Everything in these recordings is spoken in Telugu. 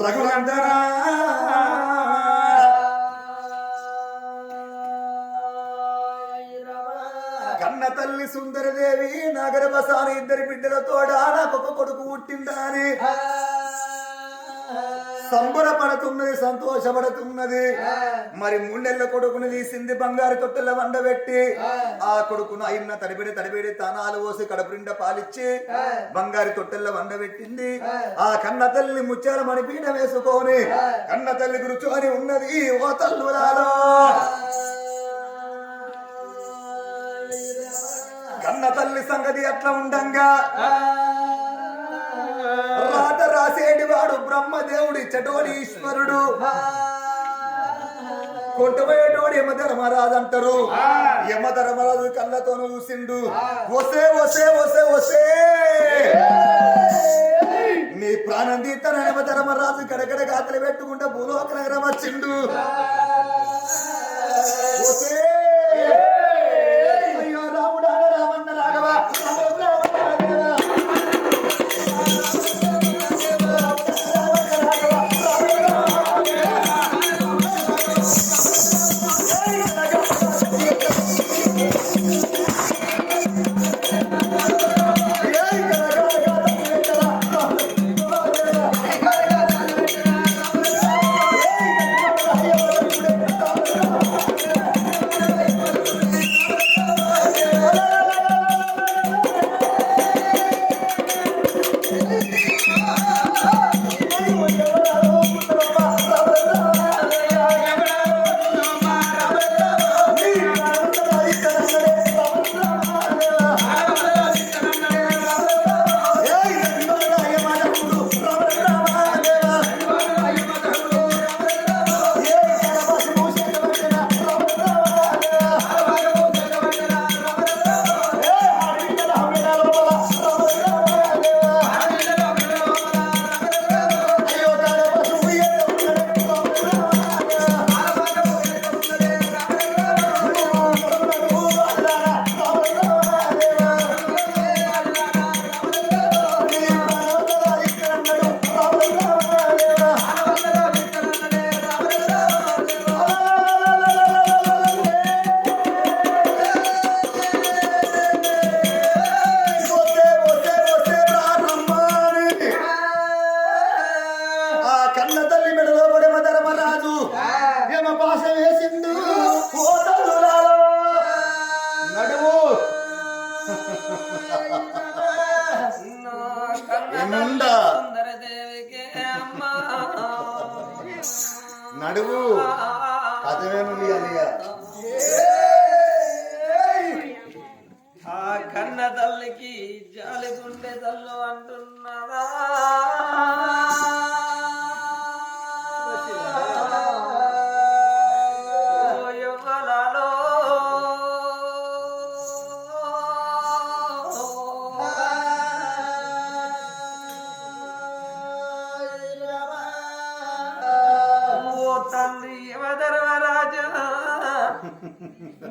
రఘునందనా. కన్న తల్లి సుందరదేవి నగరవసాని ఇద్దరి బిడ్డలతోడ నాకొక కొడుకు పుట్టిందా అని సంబరపడుతున్నది సంతోషపడుతున్నది. మరి మూడెళ్ళ కొడుకుని తీసింది బంగారు తొట్టెల వండబెట్టి ఆ. కొడుకును అయిన తడిబిడి తడిబిడి తానాలు పోసి కడపరిండ పాలిచ్చి బంగారు తొట్టెల వండబెట్టింది ఆ. కన్న తల్లి ముత్యాల మణిపీఠ వేసుకొని కన్న తల్లి కూర్చొని ఉన్నది ఓ తల్లులాలో కన్న తల్లి సంగతి అట్లా ఉండంగా. రాత రాసేటి వాడు బ్రహ్మదేవుడు ఇచ్చటోడి ఈశ్వరుడు కొట్టుపోయేటోడు యమధర్మరాజు అంటారు యమధర్మరాజు కళ్ళతో చూసిండు. వసే వసే వసే వసే. నీ ప్రాణం తీస్తాన యమధర్మరాజు కడకడ గాతలు పెట్టుకుంటే భూలోక నగరం వచ్చిండు. వసే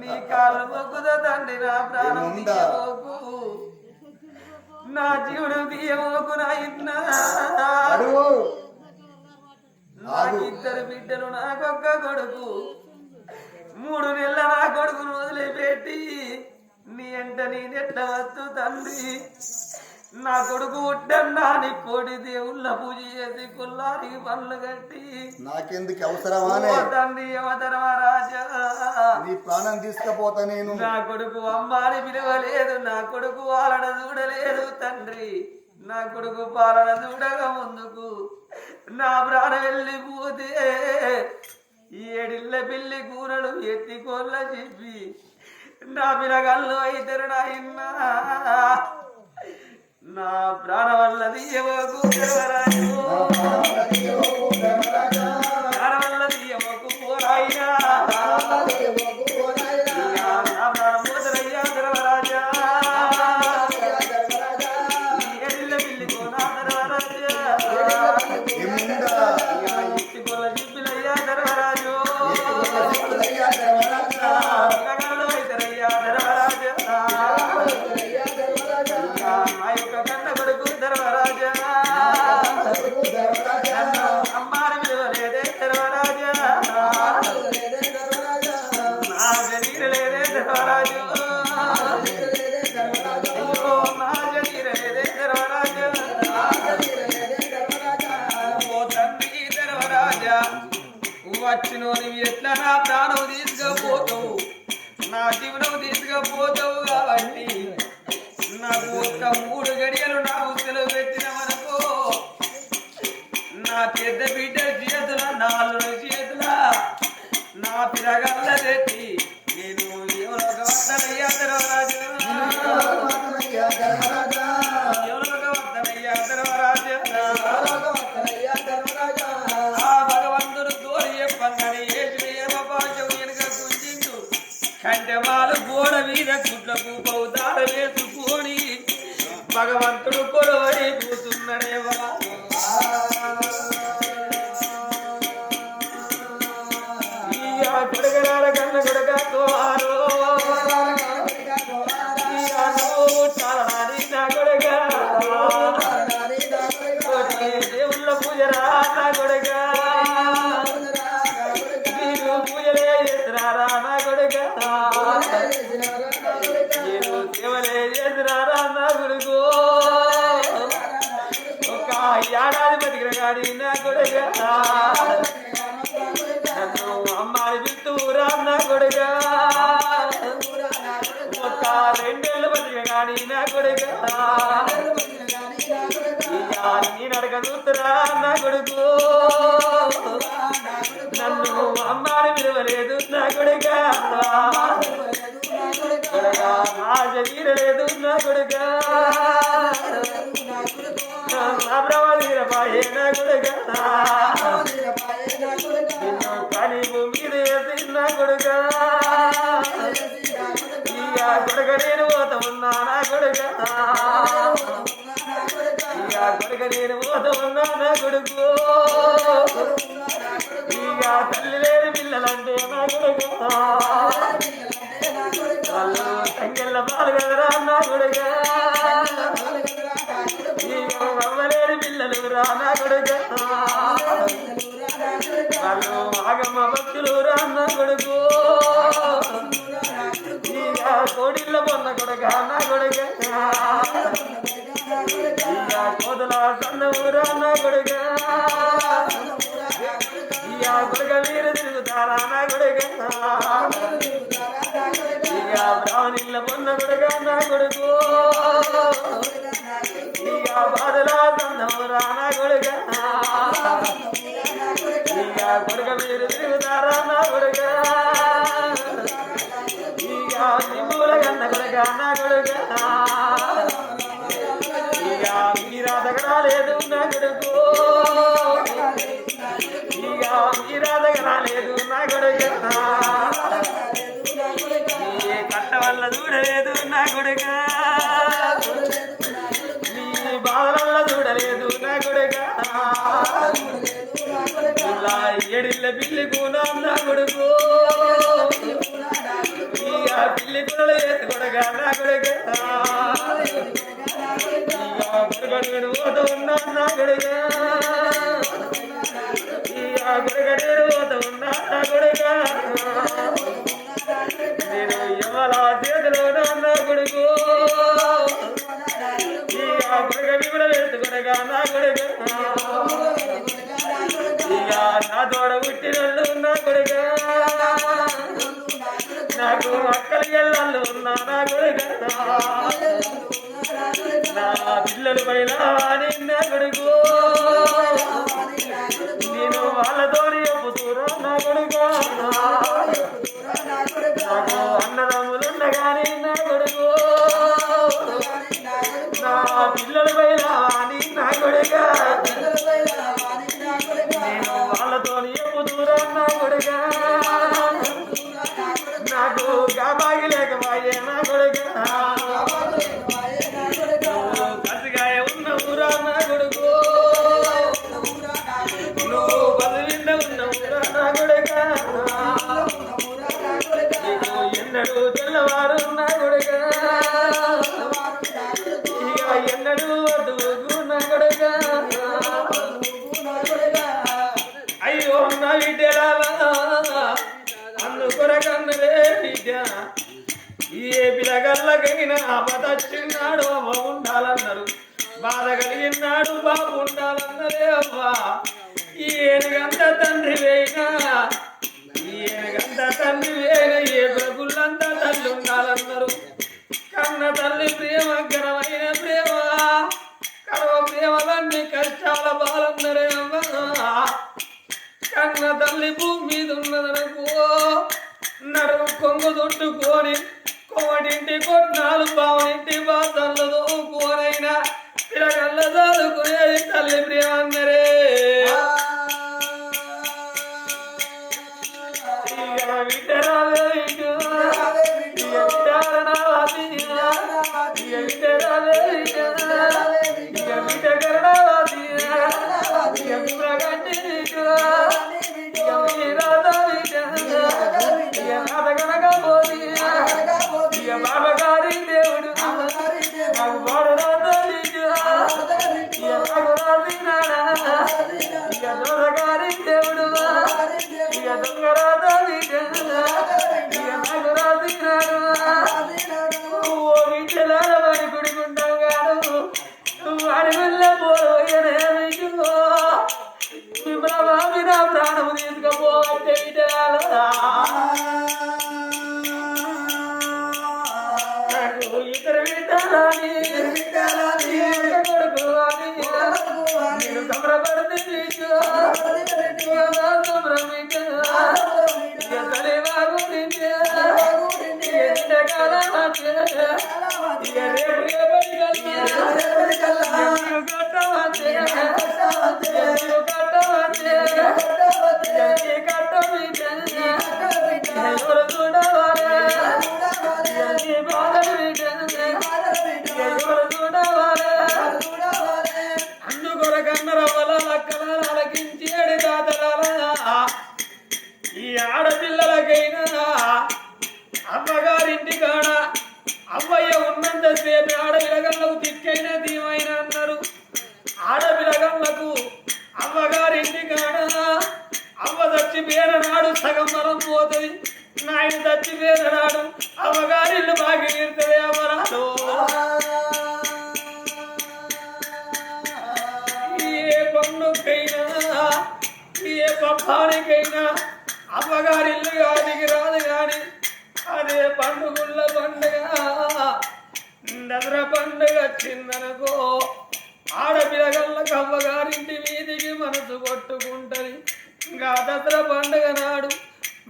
నీ కాలు మొక్కుద తండ్రి నా ప్రాణం? తీయబోకు. నా జీవుడు తీయబోకు నా ఇన్న నాకు ఇద్దరు బిడ్డలు నాకొక్క కొడుకు. మూడు నెలల నా కొడుకును వదిలిపెట్టి నీ ఎంట నేనెట్ల వద్దు తండ్రి. నా కొడుకు ఉడ్డన్నా నీ కోడి దేవుళ్ళ పూజ చేసి కుల్లారికి పనులు కట్టి. నాకెందుకు అవసరమానే ఓ తండ్రి యమధర్మరాజా నీ ప్రాణం తీసుకపోతా నేను. నా కొడుకు అమ్మాని పిలవలేదు నా కొడుకు పాలన చూడలేదు తండ్రి. నా కొడుకు పాలన చూడగా ముందుకు నా ప్రాణం వెళ్ళిపోతే ఈ ఏడిళ్ళ పిల్లి కూరలు ఎత్తి కోళ్ళ చెప్పి నా పిలగల్లు నాయన్నా నా ప్రాణ వల్ల తీయవకు తెరవరాజు ప్రాణ వల్ల తీయవకు పోరాయినా? మూడు గడియలు నాకు సెలవు పెట్టినవనుకో నా పెద్ద బిడ్డ చేతుల నాలుగు చేతుల నా పిల్లగల్ల తెచ్చి నేను ఎవరొక వద్దనయ్యా ధర్మరాజు ఎవరొక వద్దనయ్యా ధర్మరాజు ఆ భగవంతుడు గోడ మీద గుడ్లకు పౌతాలు లేదు భగవంతుడు కొడవై చూస్తురా నా కొడుకు. నన్ను అమ్మాని విలువలేదు నా కొడుక కొడుకా, ఆశ తీరలేదు నా కొడుక నా నా కొడుక నిన్ను కానీ మీద వేసి నా కొడుక ఇక కొడుక నేను పోత ఉన్నా నా కొడుక ఇక కొడుక నేను పోత ఉన్నా నా కొడుకు ఇక తల్లి లేని పిల్లలంటే నా కొడుక వాళ్ళు సంఖ్యల పాలు కదరా నా కొడుక అవ్వలేని పిల్లలు రా నా కొడుక వాళ్ళు ఆగమ్మ భక్తులు రా నా కొడుకు ఇక కోడిళ్ళ పొన్న కొడుక నా కొడుక ఇక కోదల సన్నవురా నా కొడుక కొడుక మీరు తిరుగుతారా నా కొడుక? ఇక బ్రాహ్మణిళ్ళ పొన్న నా కొడుకు ఇక బాధల సన్నవురా నా కొడుక ఇక కొడుక మీరు తిరుగుతారా నా కొడుక ఇక నిమ్ముల కన్న కొడుక నా కొడుక ఇక మీరా తగడాలేదు నా కొడుకు ఇక మీరా నా కొడుక. కట్ట చూడలేదు నా కొడుక. నీ బాధ చూడలేదు నా కొడుక. ఇలా ఏడిల్ల పిల్లి కూనా నా కొడుకు. ఇక పిల్లి కూనలు వేసి కొడక నా కొడుక. ఉన్నా నా కొడుక. ఉన్నా నా కొడుక. నాకు అక్కలు ఎల్లలు నా కొడుక నా పిల్లలు పైన నిన్న కొడుకు నేను వాళ్ళతో బాధ కలిగినాడు బాబు ఉండాలన్నదే అవ్వా. ఈయనకంత తండ్రి వేయినా ఈయనకంత తండ్రి వేయిన ఏ బ్రగుళ్ళంతా తల్లి ఉండాలన్నారు. కన్న తల్లి ప్రేమ ఘనమైన ప్రేమ కడవ ప్రేమలన్నీ కష్టాల బాలందరే అవ్వా. కన్న తల్లి భూమి మీద ఉన్నదనుకో నడుము కొంగు తొట్టుకొని కోటింటి కొట్నాలు పావునింటి బాధల్లో కోనైనా పిలగల్ల చదువుకునేది తల్లి ప్రేమందరే ఇక వింటరావే తీసుకపోతే నాకు ఇద్దరు కొడుకు అని నేను సంబరపడితే ఇక రేపు రేపటి కల్లా చూడవాలే? ఇక నీ దసరా పండుగ వచ్చిందనుకో ఆడపిల్లగళ్ళకి కవ్వగారింటి వీధికి మనసు కొట్టుకుంటది. ఇంకా దసరా పండుగ నాడు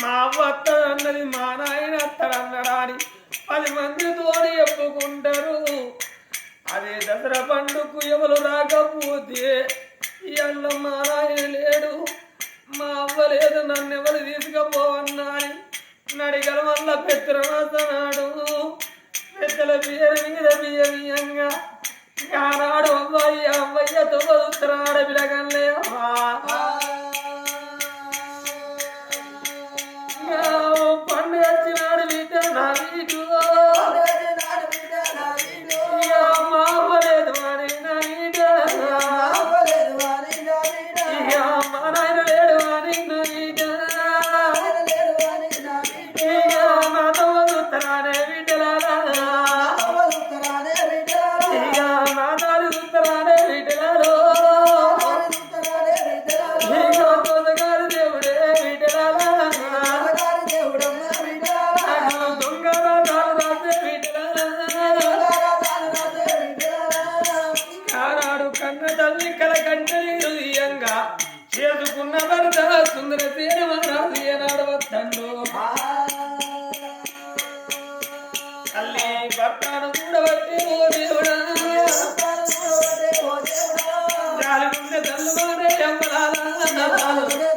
మా అవ్వ అత్తడన్నది మా నాయన అత్తడన్నడాని పది మందితోని చెప్పుకుంటారు అదే దసరా పండుగకు ఎవరు రాకపోతే ఇవాళ మా నాయన లేడు మా అవ్వ లేదు నన్ను ఎవరు తీసుకుపోవన్నాని నడిగల వల్ల పెత్తనాడు పెద్దల పేరు మీద బియ్యంగా ఆనాడు అమ్మాయి అమ్మయ్యతో బతుకుతున్నాడు పిలగల్లే అమ్మా చేసుకున్న భర్త సుందర సేన మహారాజు ఏనాడు వద్దండు తల్లి భర్తను చూడబట్టి ఓ దేవుడా. జాలి గుండె తల్లుమానే అమ్మలాలా ఇయ్య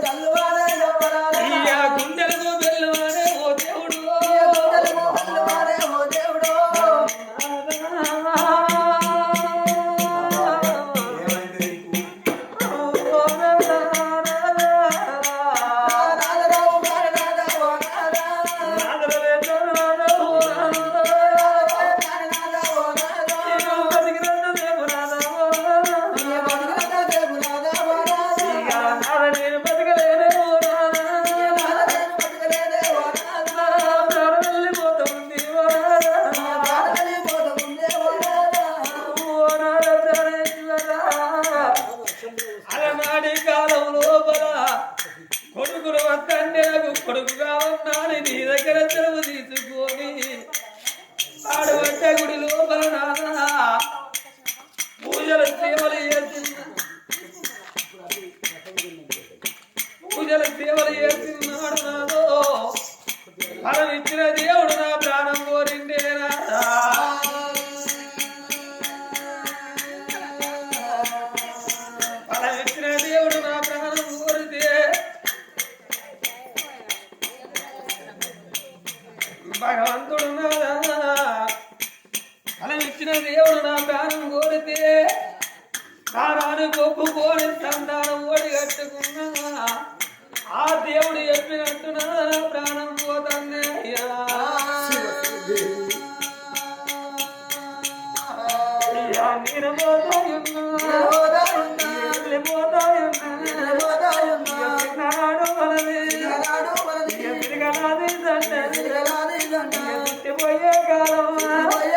yeah, got yeah, yeah,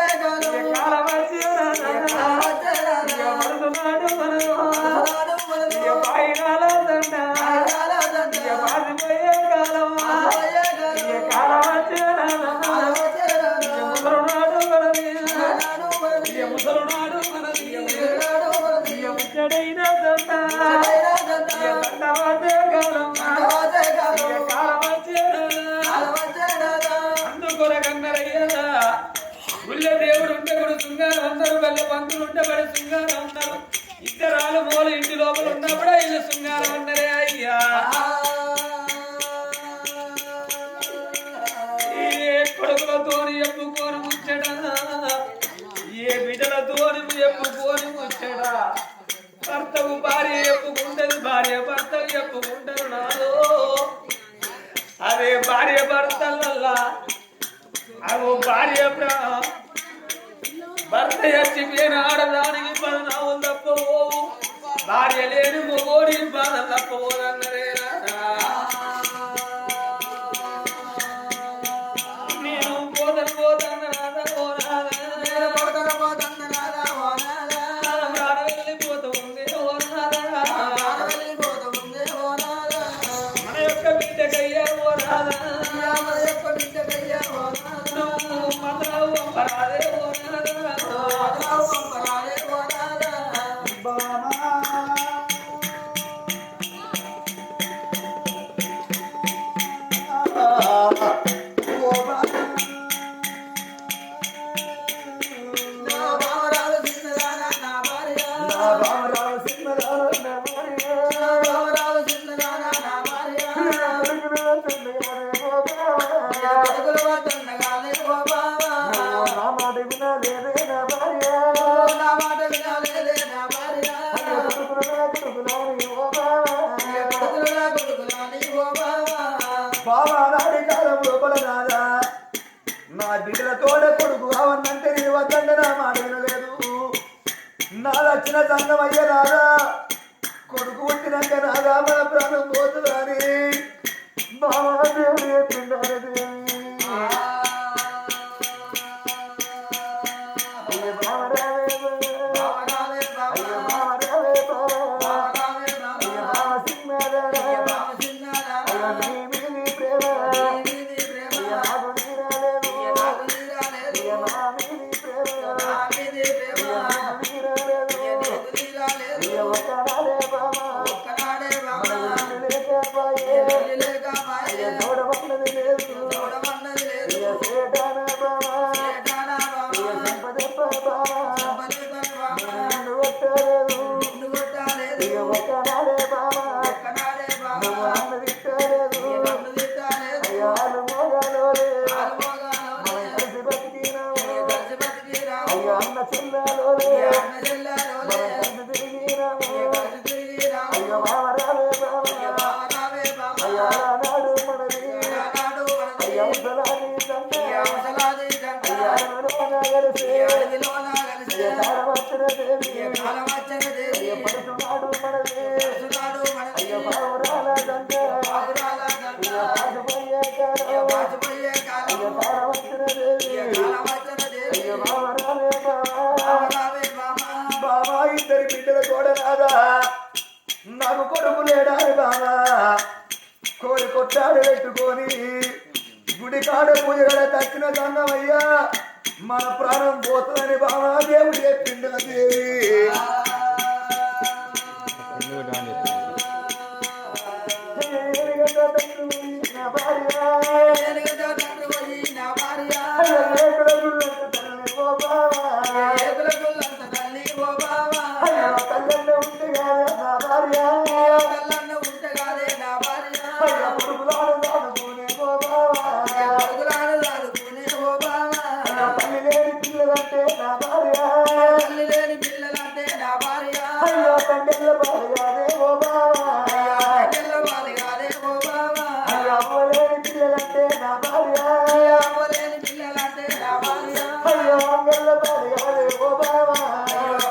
లోపల ఇంటి లోపల ఉన్నప్పుడు ఇల్లు శృంగారం అన్నరే అయ్యా. ఏ కొడుకులతోని ఎప్పుకోని ముచ్చడా ఏ బిడ్డలతోని ఎప్పుకోని ముచ్చడా భర్తకు భార్య ఎప్పుకుంటది భార్య భర్త ఎప్పుకుంటారు నాదో అదే భార్య భర్తలల్లా అవు భార్య భర్త చచ్చిపోయిన ఆడదానికి పదనా ఉందప్ప ఓ భార్య లేని మొగోడి బాధ తప్పబోదన్నరేనా నా బిడ్డల తోడ కొడుకు అవన్నంటే నేను వద్దంటే నా మాట వినలేదు నా లక్షణ సంఘం అయ్యేదారా కొడుకు పుట్టినాక నాగా మన ప్రాణం పోతుందని బాబా దేవుడు చెప్పిండారు Mara. ಎಲ್ಲರೂ మన ప్రాణం పోతుందని బాబా దేవుడు చెప్పిండు దేవి. అమ్మలేని పిల్లలంటే నా భార్య. అమ్మలేని పిల్లలంటే నా భార్య. అయ్యో అంగళ్ళ పాలి కాదే ఓ బాబా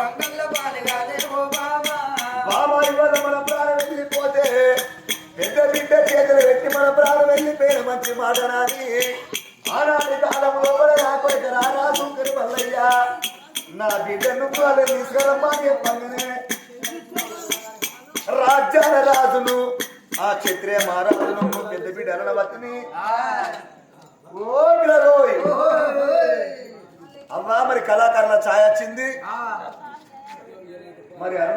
అంగళ్ళ పాలి కాదే ఓ బాబా బాబా ఇవాళ మన ప్రాణం వెళ్ళిపోతే పెద్ద బిడ్డ చేతులు పెట్టి మన ప్రాణం వెళ్ళిపోయిన మంచి మాట నాది. ఆనాటి కాలంలో నా కొడుకు రారా సుంకరి మల్లయ్య నా బిడ్డను తీసుకురమ్మా చెప్పండి. మరి కళాకారుల